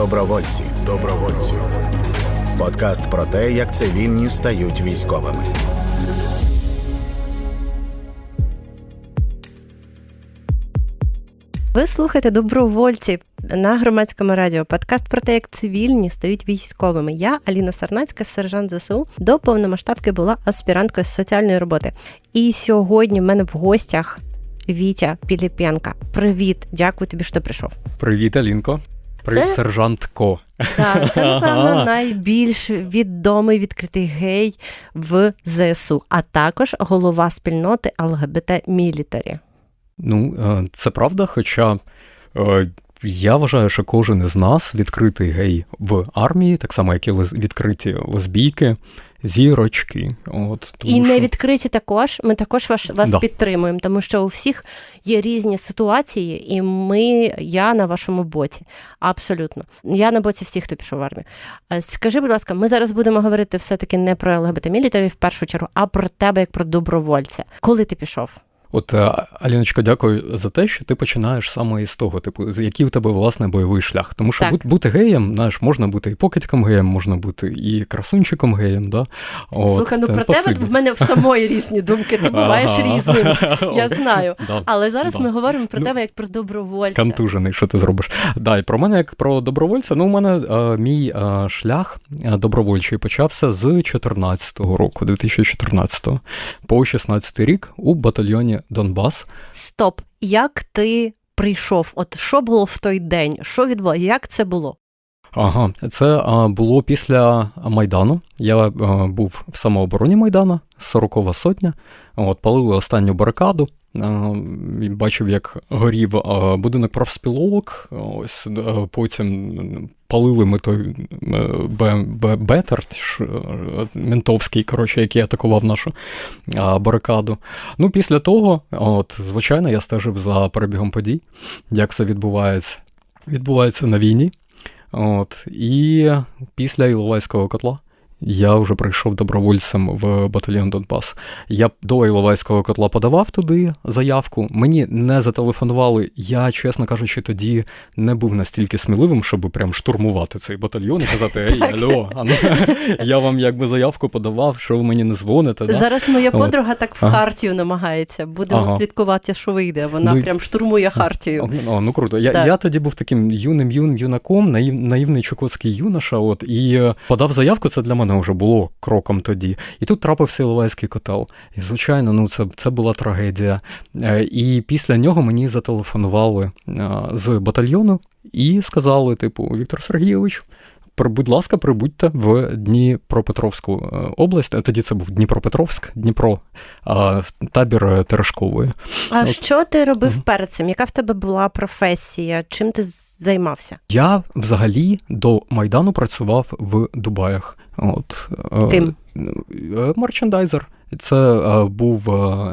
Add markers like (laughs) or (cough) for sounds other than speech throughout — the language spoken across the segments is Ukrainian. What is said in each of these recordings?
Добровольці. Добровольці. Подкаст про те, як цивільні стають військовими. Ви слухаєте добровольці на громадському радіо. Подкаст про те, як цивільні стають військовими. Я Аліна Сарнацька, сержант ЗСУ. До повномасштабки була аспіранткою з соціальної роботи. І сьогодні в мене в гостях Вітя Піліпенка. Привіт, дякую тобі, що прийшов. Привіт, Алінко. Привіт, Це- сержант Ко. Так, це напевно найбільш відомий відкритий гей в ЗСУ, а також голова спільноти ЛГБТ Мілітарі. Ну, е, це правда, хоча е, я вважаю, що кожен із нас відкритий гей в армії, так само, як і лез... відкриті лесбійки, зірочки. От, тому І що... не відкриті також. Ми також вас, вас Да. підтримуємо, тому що у всіх є різні ситуації, і ми, я на вашому боці. Абсолютно. Я на боці всіх, хто пішов в армію. Е, Скажи, будь ласка, ми зараз будемо говорити все-таки не про ЛГБТ мілітарів в першу чергу, а про тебе як про добровольця. Коли ти пішов? От, е, Аліночка, дякую за те, що ти починаєш саме із того, типу, з- який у тебе власне бойовий шлях. Тому що Так. бути, геєм, знаєш, можна бути і покидьком геєм, можна бути і красунчиком геєм. Да? От, Слухай, ну про спасибі. тебе в мене в самої різні думки. Ти буваєш Ага. різним. (laughs) Я знаю. Да. Але зараз Да. ми говоримо про Ну, тебе як про добровольця. Контужений, що ти зробиш? Да, і про мене як про добровольця. Ну, у мене е, мій е, шлях е, добровольчий почався з 14-го року, 2014 по 16 рік у батальйоні Донбас. Стоп, як ти прийшов? От що було в той день? Що відбулося? Як це було? Ага, це було після Майдану. Я е, був в самообороні Майдана, 40-та сотня. От, палили останню барикаду. Е, Бачив, як горів е, будинок профспіловок. Ось потім палили ми той е, Бетер, ментовський, коротше, який атакував нашу барикаду. Ну, після того, от, звичайно, я стежив за перебігом подій, як це відбувається. Відбувається на війні. От, і після Іловайського котла я вже прийшов добровольцем в батальйон Донбас. Я до Іловайського котла подавав туди заявку. Мені не зателефонували. Я, чесно кажучи, тоді не був настільки сміливим, щоб прям штурмувати цей батальйон і казати: Ей, алло, ну, (laughs) я вам якби заявку подавав, що ви мені не дзвоните. Зараз моя подруга так в Хартію намагається. Будемо слідкувати, що вийде. Вона Ну, прям штурмує Хартію. Ну круто. Я, тоді був таким юним юн юнаком, наїв, наївний чукотський юноша. От і е, подав заявку. Це для мене вже було кроком тоді. І тут трапився Іловайський котел. І звичайно, ну це, це була трагедія. Е, І після нього мені зателефонували е, з батальйону і сказали: типу, Віктор Сергійович. Будь ласка, прибудьте в Дніпропетровську е, область. Е, Тоді це був Дніпропетровськ, Дніпро, табір е, Терешкової. А От. що ти робив Мгм. перед цим? Яка в тебе була професія? Чим ти займався? Я взагалі до Майдану працював в Дубаях. От, Ким? Мерчендайзер. Це був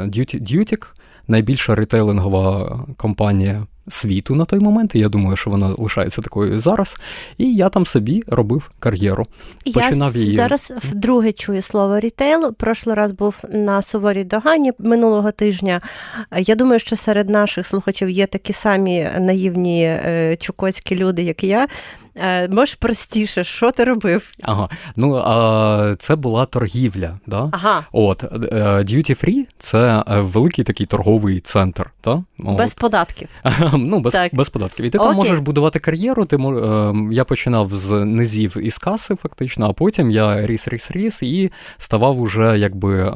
Дюті, Дютік, найбільша ретейлингова компанія світу на той момент. І я думаю, що вона лишається такою і зараз. І я там собі робив кар'єру. Я Починав с- її. зараз вдруге чую слово рітейл. Прошлий раз був на суворій догані минулого тижня. Я думаю, що серед наших слухачів є такі самі наївні е, чукотські люди, як я. Е, Можеш простіше, що ти робив? Ага. Ну, а, це була торгівля. Да? Ага, От, е, Duty Free – це е, великий такий торговий центр. Та? От. без податків. ну, без, Так. без податків. І ти там можеш будувати кар'єру. Ти я починав з низів із каси, фактично, а потім я ріс, ріс, ріс і ставав уже якби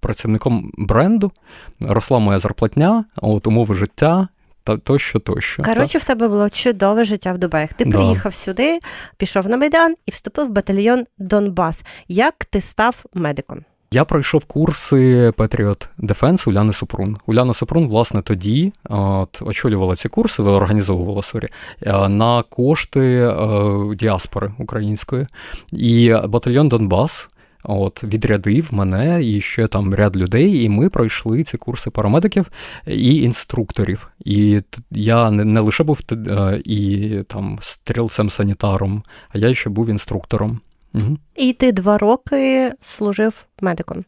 працівником бренду. Росла моя зарплатня, от умови життя. Та тощо, тощо. Коротше, в тебе було чудове життя в Дубаях. Ти Да. приїхав сюди, пішов на Майдан і вступив в батальйон Донбас. Як ти став медиком? Я пройшов курси Patriot Defense Уляни Супрун. Уляна Супрун, власне, тоді от, очолювала ці курси, організовувала сорі, на кошти е, діаспори української. І батальйон Донбас. От відрядив мене і ще там ряд людей, і ми пройшли ці курси парамедиків і інструкторів. І я не, не лише був е, і там стрілцем-санітаром, а я ще був інструктором. Угу. І ти два роки служив медиком.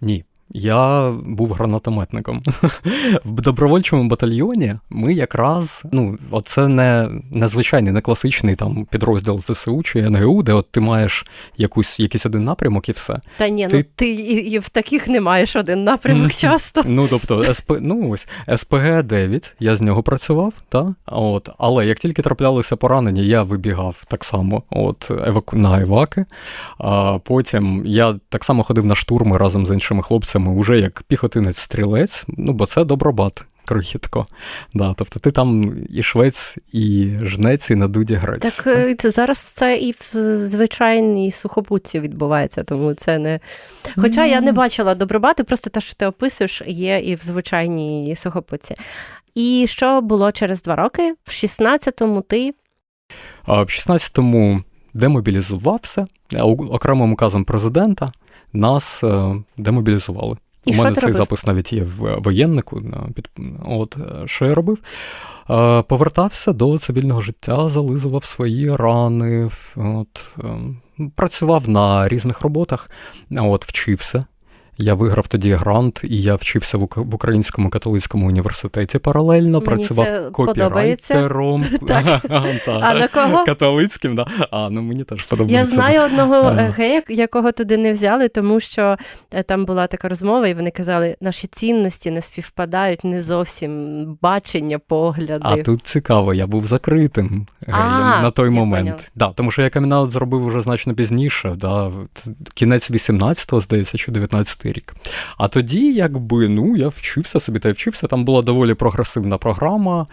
Ні. Я був гранатометником. (laughs) В добровольчому батальйоні ми якраз, ну, це не, не звичайний, не класичний там підрозділ ЗСУ чи НГУ, де от ти маєш якусь, якийсь один напрямок і все. Та ні, Ти- ну ти і, і в таких не маєш один напрямок часто. Ну, тобто, СП, ну, ось, СПГ 9, я з нього працював, та? От, але як тільки траплялися поранення, я вибігав так само от, еваку... на еваки. А потім я так само ходив на штурми разом з іншими хлопцями, уже як піхотинець-стрілець, ну, бо це добробат. Крихітко. Да, тобто ти там і швець, і жнець, і на дуді грець. Так е, це зараз це і в звичайній сухопутці відбувається, тому це не. Хоча я не бачила добробати, просто те, що ти описуєш, є і в звичайній сухопутці. І що було через два роки? В 16-му ти А в 16-му демобілізувався, окремим указом президента нас е, демобілізували. І У мене цей робив? запис навіть є в воєннику. на під... От е, що я робив? Е, Повертався до цивільного життя, зализував свої рани, от, е, працював на різних роботах, от, вчився. Я виграв тоді грант, і я вчився в Українському католицькому університеті паралельно, Мені працював це копірайтером. (laughs) (laughs) А на кого? Католицьким, да. А, ну мені теж подобається. Я знаю одного е, гея, якого туди не взяли, тому що е, там була така розмова, і вони казали, наші цінності не співпадають, не зовсім бачення, погляди. А тут цікаво, я був закритим геєм на той момент. Да, тому що я камінаут зробив уже значно пізніше, да, кінець 18-го, здається, чи 19-й рік. А тоді, якби, ну, я вчився собі та й вчився. Там була доволі прогресивна програма.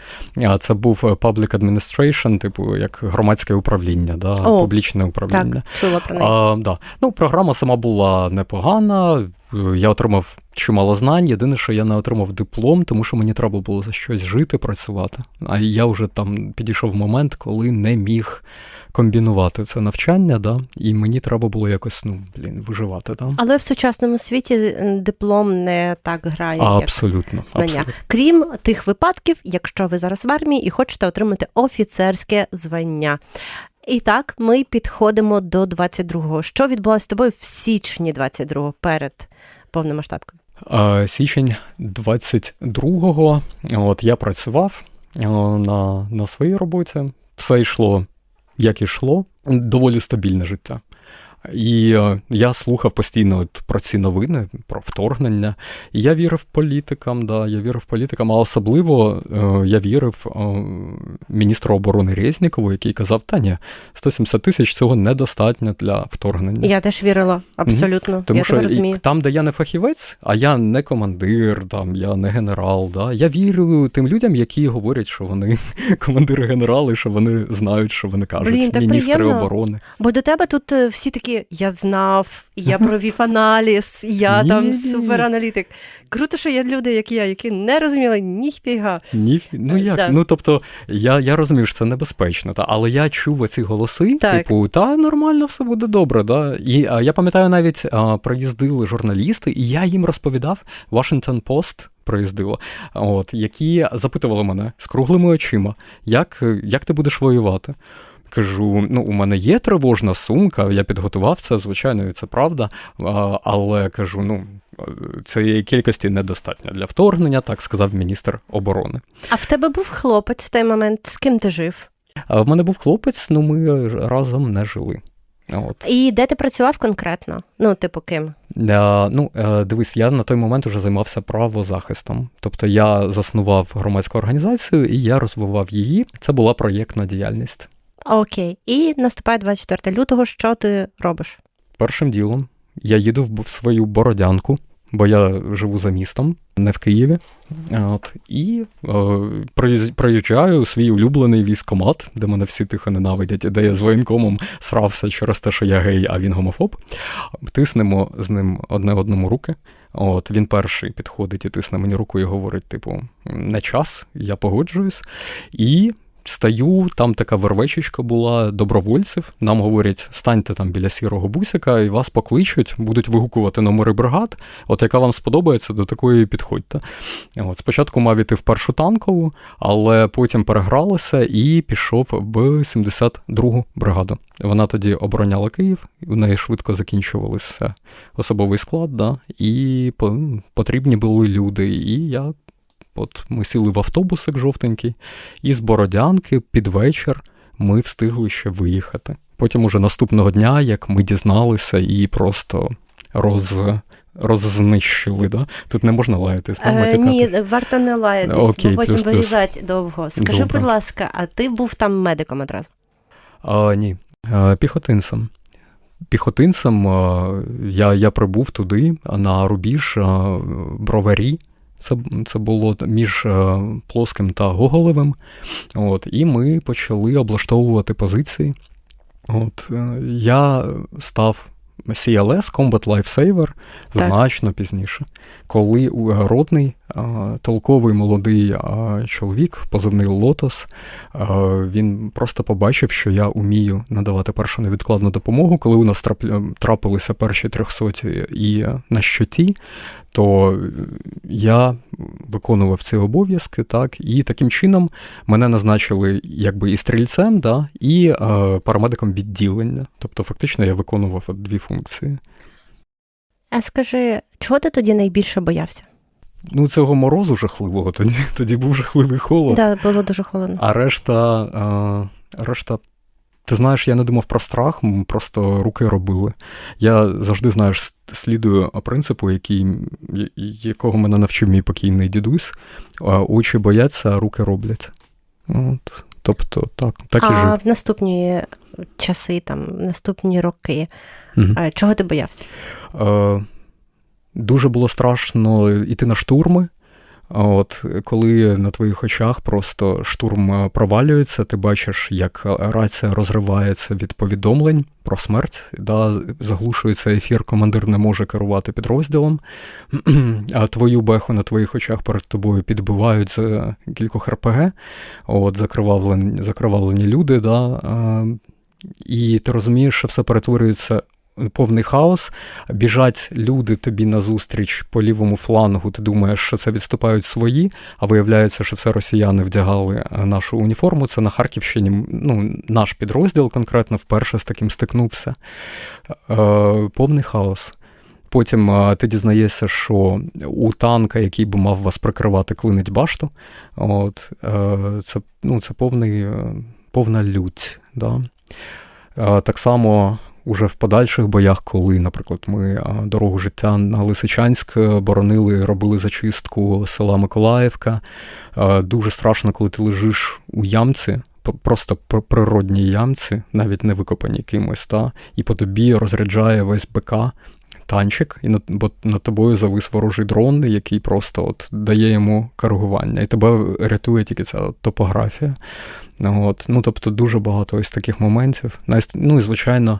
Це був е, public administration, типу, як громадське управління, да, О, публічне так, управління. чула про неї. А, да. Ну, програма сама була непогана. е, Я отримав чимало знань. Єдине, що я не отримав диплом, тому що мені треба було за щось жити, працювати. А я вже там підійшов момент, коли не міг комбінувати це навчання, да, і мені треба було якось, ну, блін, виживати. Да. Але в сучасному світі е, диплом не так грає, А, як абсолютно. знання. абсолютно. Крім тих випадків, якщо ви зараз в армії і хочете отримати офіцерське звання. І так, ми підходимо до 22-го. Що відбулося з тобою в січні 22-го перед повномасштабкою? А, Січень 22-го, от я працював е, на, на своїй роботі. Все йшло, як ішло, доволі стабільне життя. І е, я слухав постійно от про ці новини, про вторгнення. І я вірив політикам, да, я вірив політикам, а особливо е, я вірив е, міністру оборони Резнікову, який казав, та ні, 170 тисяч цього недостатньо для вторгнення. Я теж вірила, абсолютно. Тому я що розумію. там, де я не фахівець, а я не командир, там я не генерал. Да, я вірю тим людям, які говорять, що вони (laughs) командири генерали, що вони знають, що вони кажуть. Блін, так Міністри приємно. оборони. Бо до тебе тут всі такі: я знав, я провів (laughs) аналіз, я там супераналітик. Круто, що є люди, як я, які не розуміли ніфіга. Ні, ну як? да. Ну тобто, я, я розумію, що це небезпечно, та, але я чув оці голоси, Так. типу, та нормально все буде добре. Да? І а, я пам'ятаю, навіть а, приїздили журналісти, і я їм розповідав Washington Post приїздило, от, які запитували мене з круглими очима, як, як ти будеш воювати. Кажу, ну, у мене є тривожна сумка, я підготував це, звичайно, і це правда. Але кажу, ну, цієї кількості недостатньо для вторгнення, так сказав міністр оборони. А в тебе був хлопець в той момент, з ким ти жив? А в мене був хлопець, ну ми разом не жили. От. І де ти працював конкретно? Ну, типу, ким? Е, ну, е, дивись, я на той момент вже займався правозахистом. Тобто я заснував громадську організацію і я розвивав її. Це була проєктна діяльність. Окей. І наступає 24 лютого. Що ти робиш? Першим ділом я їду в свою бородянку, бо я живу за містом, не в Києві. От, і е, проїжджаю свій улюблений військомат, де мене всі тихо ненавидять, де я з воєнкомом срався через те, що я гей, а він гомофоб. Тиснемо з ним одне одному руки. От він перший підходить і тисне мені руку і говорить: типу, не час, я погоджуюсь. І Стаю, там така вервечечка була добровольців. Нам говорять, станьте там біля сірого бусика, і вас покличуть, будуть вигукувати номери бригад. От яка вам сподобається, до такої підходьте. От Спочатку мав іти в першу танкову, але потім перегралося і пішов в 72-гу бригаду. Вона тоді обороняла Київ, у неї швидко закінчувалися особовий склад, да, і потрібні були люди. І я От ми сіли в автобусик жовтенький, і з Бородянки під вечір ми встигли ще виїхати. Потім уже наступного дня, як ми дізналися і просто роз. Роззнищили, да? Тут не можна лаятись, е, Ні, варто не лаятись, Окей, бо потім плюс, вирізати довго. Скажи, Добре. будь ласка, а ти був там медиком одразу? А, Ні, а, піхотинцем. Піхотинцем а, я я прибув туди, на рубіж а, броварі, це це було між е, плоским та гоголевим. От, І ми почали облаштовувати позиції. От, е, Я став CLS Combat Lifesaver значно пізніше, коли угородний толковий молодий чоловік, позивний Лотос, він просто побачив, що я умію надавати першу невідкладну допомогу. Коли у нас трапилися перші трьохсоті і на щоті, то я виконував ці обов'язки, так, і таким чином мене назначили якби і стрільцем, да, і парамедиком відділення. Тобто, фактично, я виконував дві функції. А скажи, чого ти тоді найбільше боявся? Ну, цього морозу жахливого, тоді (laughs) тоді був жахливий холод. Так, да, було дуже холодно. А решта, а, решта, ти знаєш, я не думав про страх, просто руки робили. Я завжди, знаєш, слідую принципу, який, якого мене навчив мій покійний дідусь. Очі бояться, а руки роблять. От. Тобто, так, так а і жив. А в наступні часи, там, наступні роки, угу. чого ти боявся? Е, Дуже було страшно йти на штурми. От коли на твоїх очах просто штурм е, провалюється, ти бачиш, як рація розривається від повідомлень про смерть, да, заглушується ефір, командир не може керувати підрозділом, (clears throat) а твою беху на твоїх очах перед тобою підбивають з кількох РПГ, от закривавлені, закривавлені люди. Да, і ти розумієш, що все перетворюється повний хаос. Біжать люди тобі назустріч по лівому флангу. Ти думаєш, що це відступають свої, а виявляється, що це росіяни вдягали е, нашу уніформу. Це на Харківщині. Ну, наш підрозділ конкретно вперше з таким стикнувся. Е, повний хаос. Потім е, ти дізнаєшся, що у танка, який би мав вас прикривати, клинить башту. От, Це ну, це повний, повна лють. Да? Так само уже в подальших боях, коли, наприклад, ми дорогу життя на Лисичанськ боронили, робили зачистку села Миколаївка. Дуже страшно, коли ти лежиш у ямці. Просто природній ямці, навіть не викопані кимось, та, і по тобі розряджає весь БК, танчик, і над, бо над тобою завис ворожий дрон, який просто от дає йому коригування. І тебе рятує тільки ця топографія. От. Ну, Тобто дуже багато ось таких моментів. Ну і, звичайно,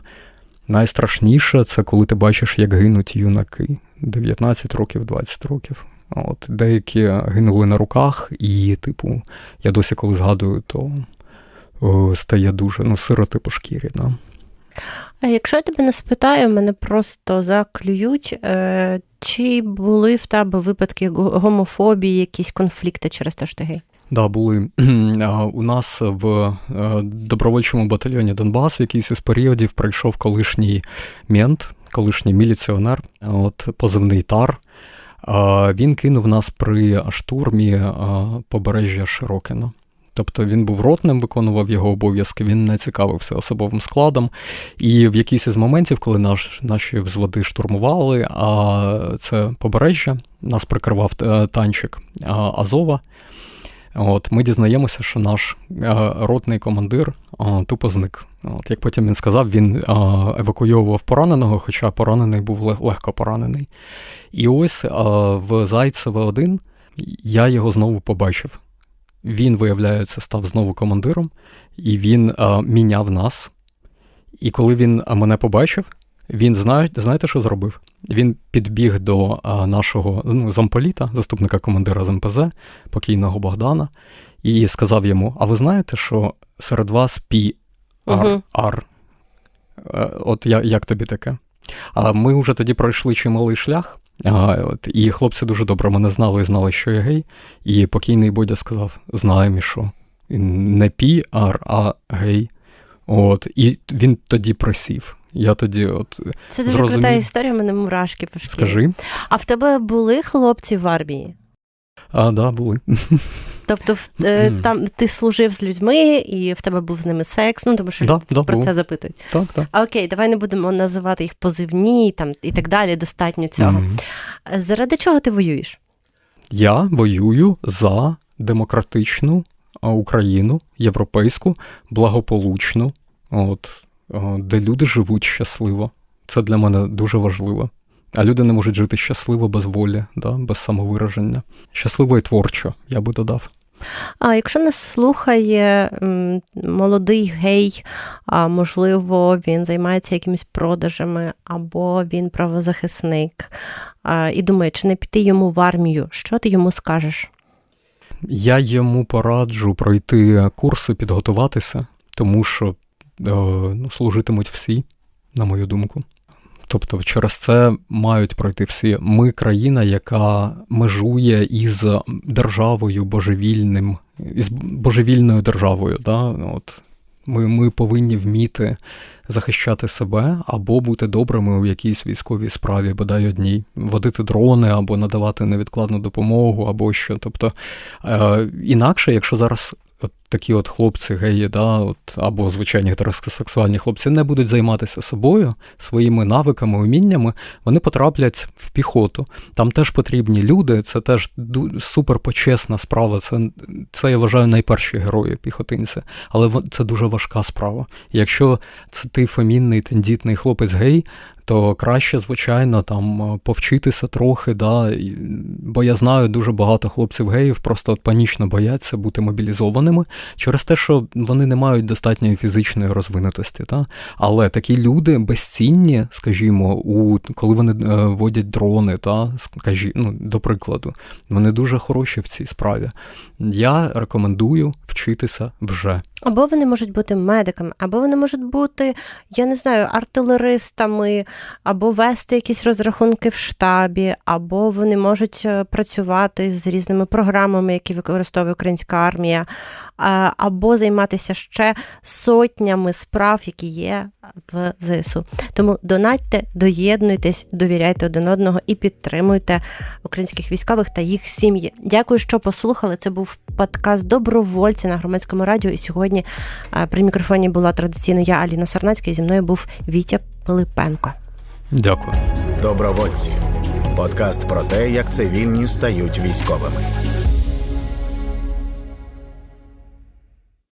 Найстрашніше це коли ти бачиш, як гинуть юнаки 19 років, 20 років. От Деякі гинули на руках, і, типу, я досі коли згадую, то о, стає дуже ну, сироти по шкірі. Да? А якщо я тебе не спитаю, мене просто заклюють, е, чи були в тебе випадки гомофобії, якісь конфлікти через те, що ти гей? Да, були (clears throat) у нас в е, добровольчому батальйоні Донбас в якийсь із періодів прийшов колишній мент, колишній міліціонер, от позивний тар. Він кинув нас при штурмі побережжя Широкіно. Тобто він був ротним, виконував його обов'язки, він не цікавився особовим складом. І в якийсь із моментів, коли наш, наші взводи штурмували, а це побережжя, нас прикривав е, танчик Азова. От, Ми дізнаємося, що наш е, ротний командир е, тупо зник. От, Як потім він сказав, він е, евакуйовував пораненого, хоча поранений був легко поранений. І ось в Зайцеве 1 я його знову побачив. Він, виявляється, став знову командиром, і він міняв нас. І коли він мене побачив, Він знає, знаєте, що зробив? Він підбіг до а, нашого ну, замполіта, заступника командира з МПЗ, покійного Богдана, і сказав йому: А ви знаєте, що серед вас пі ар, ар? Е, От я, як тобі таке? А ми вже тоді пройшли чималий шлях. А, от, і хлопці дуже добре мене знали і знали, що я гей. І покійний Бодя сказав: знаємо, що. Не пі, ар, а гей. От, і він тоді присів. Я тоді, от, Це дуже Зрозумів. крута історія, мене мурашки по шкірі. скажи, А в тебе були хлопці в армії? а, да, були. (laughs) Тобто е, там ти служив з людьми, і в тебе був з ними секс, ну тому що Да, люди да, про був. це запитують. Так, так. А окей, давай не будемо називати їх позивні там, і так далі, достатньо цього. Мгм. Заради чого ти воюєш? Я воюю за демократичну Україну, європейську, благополучну, от, де люди живуть щасливо. Це для мене дуже важливо. А люди не можуть жити щасливо без волі, да, без самовираження. Щасливо і творчо, я би додав. А якщо нас слухає молодий гей, а можливо, він займається якимись продажами, або він правозахисник, і думає, чи не піти йому в армію, що ти йому скажеш? Я йому пораджу пройти курси, підготуватися, тому що е, ну, служитимуть всі, на мою думку. Тобто, через це мають пройти всі. Ми країна, яка межує із державою божевільним, із божевільною державою. Да? От. Ми, ми повинні вміти захищати себе або бути добрими у якійсь військовій справі, бодай одній, водити дрони або надавати невідкладну допомогу, або що. Тобто, е, інакше, якщо зараз такі от хлопці, геї, да, от, або звичайні гетеросексуальні хлопці не будуть займатися собою, своїми навиками, уміннями, вони потраплять в піхоту. Там теж потрібні люди, це теж ду- суперпочесна справа. Це, це я вважаю найперші герої піхотинці. Але це дуже важка справа. Якщо це ти фемінний, тендітний хлопець гей, то краще, звичайно, там е, повчитися трохи, да, бо я знаю дуже багато хлопців геїв просто от панічно бояться бути мобілізованими через те, що вони не мають достатньої фізичної розвинутості. Та? Але такі люди безцінні, скажімо, у, коли вони е, водять дрони, та, скажі, ну, до прикладу, вони дуже хороші в цій справі. Я рекомендую вчитися вже. Або вони можуть бути медиками, або вони можуть бути, я не знаю, артилеристами, або вести якісь розрахунки в штабі, або вони можуть е, працювати з різними програмами, які використовує українська армія, або займатися ще сотнями справ, які є в ЗСУ. Тому донатьте, доєднуйтесь, довіряйте один одного і підтримуйте українських військових та їх сім'ї. Дякую, що послухали. Це був подкаст Добровольці на громадському радіо. І сьогодні при мікрофоні була традиційно я, Аліна Сарнацька, і зі мною був Вітя Пилипенко. Дякую. Добровольці. Подкаст про те, як цивільні стають військовими.